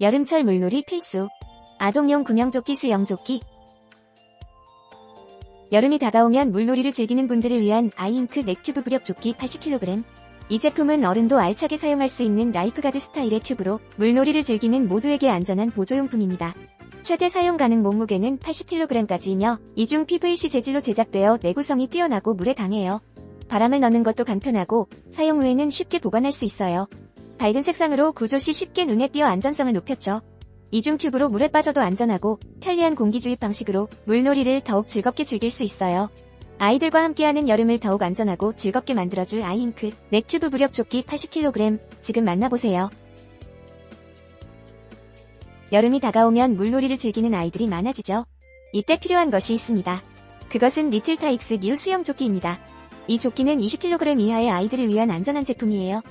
여름철 물놀이 필수. 아동용 구명조끼 수영조끼. 여름이 다가오면 물놀이를 즐기는 분들을 위한 아이잉크 넥튜브 부력 조끼 80kg. 이 제품은 어른도 알차게 사용할 수 있는 라이프가드 스타일의 튜브로 물놀이를 즐기는 모두에게 안전한 보조용품입니다. 최대 사용 가능 몸무게는 80kg까지이며 이중 PVC 재질로 제작되어 내구성이 뛰어나고 물에 강해요. 바람을 넣는 것도 간편하고 사용 후에는 쉽게 보관할 수 있어요. 밝은 색상으로 구조 시 쉽게 눈에 띄어 안전성을 높였죠. 이중 튜브로 물에 빠져도 안전하고 편리한 공기 주입 방식으로 물놀이를 더욱 즐겁게 즐길 수 있어요. 아이들과 함께하는 여름을 더욱 안전하고 즐겁게 만들어줄 아이잉크 넥튜브 무력 조끼 80kg 지금 만나보세요. 여름이 다가오면 물놀이를 즐기는 아이들이 많아지죠. 이때 필요한 것이 있습니다. 그것은 리틀 타익스 뉴 수영 조끼입니다. 이 조끼는 20kg 이하의 아이들을 위한 안전한 제품이에요.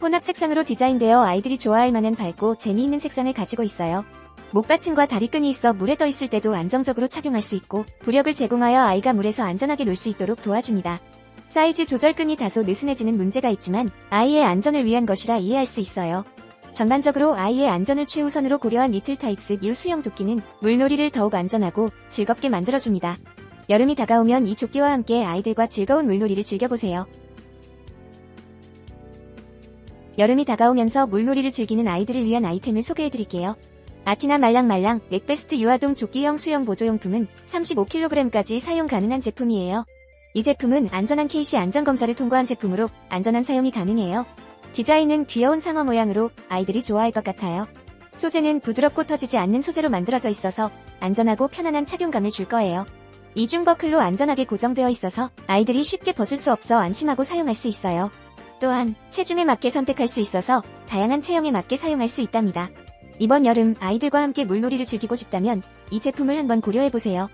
혼합 색상으로 디자인되어 아이들이 좋아할 만한 밝고 재미있는 색상을 가지고 있어요. 목받침과 다리끈이 있어 물에 떠 있을 때도 안정적으로 착용할 수 있고 부력을 제공하여 아이가 물에서 안전하게 놀 수 있도록 도와줍니다. 사이즈 조절끈이 다소 느슨해지는 문제가 있지만 아이의 안전을 위한 것이라 이해할 수 있어요. 전반적으로 아이의 안전을 최우선으로 고려한 리틀 타익스 뉴 수영 조끼는 물놀이를 더욱 안전하고 즐겁게 만들어줍니다. 여름이 다가오면 이 조끼와 함께 아이들과 즐거운 물놀이를 즐겨보세요. 여름이 다가오면서 물놀이를 즐기는 아이들을 위한 아이템을 소개해드릴게요. 아티나 말랑말랑 넥베스트 유아동 조끼형 수영 보조용품은 35kg까지 사용 가능한 제품이에요. 이 제품은 안전한 KC 안전검사를 통과한 제품으로 안전한 사용이 가능해요. 디자인은 귀여운 상어 모양으로 아이들이 좋아할 것 같아요. 소재는 부드럽고 터지지 않는 소재로 만들어져 있어서 안전하고 편안한 착용감을 줄 거예요. 이중 버클로 안전하게 고정되어 있어서 아이들이 쉽게 벗을 수 없어 안심하고 사용할 수 있어요. 또한 체중에 맞게 선택할 수 있어서 다양한 체형에 맞게 사용할 수 있답니다. 이번 여름 아이들과 함께 물놀이를 즐기고 싶다면 이 제품을 한번 고려해보세요.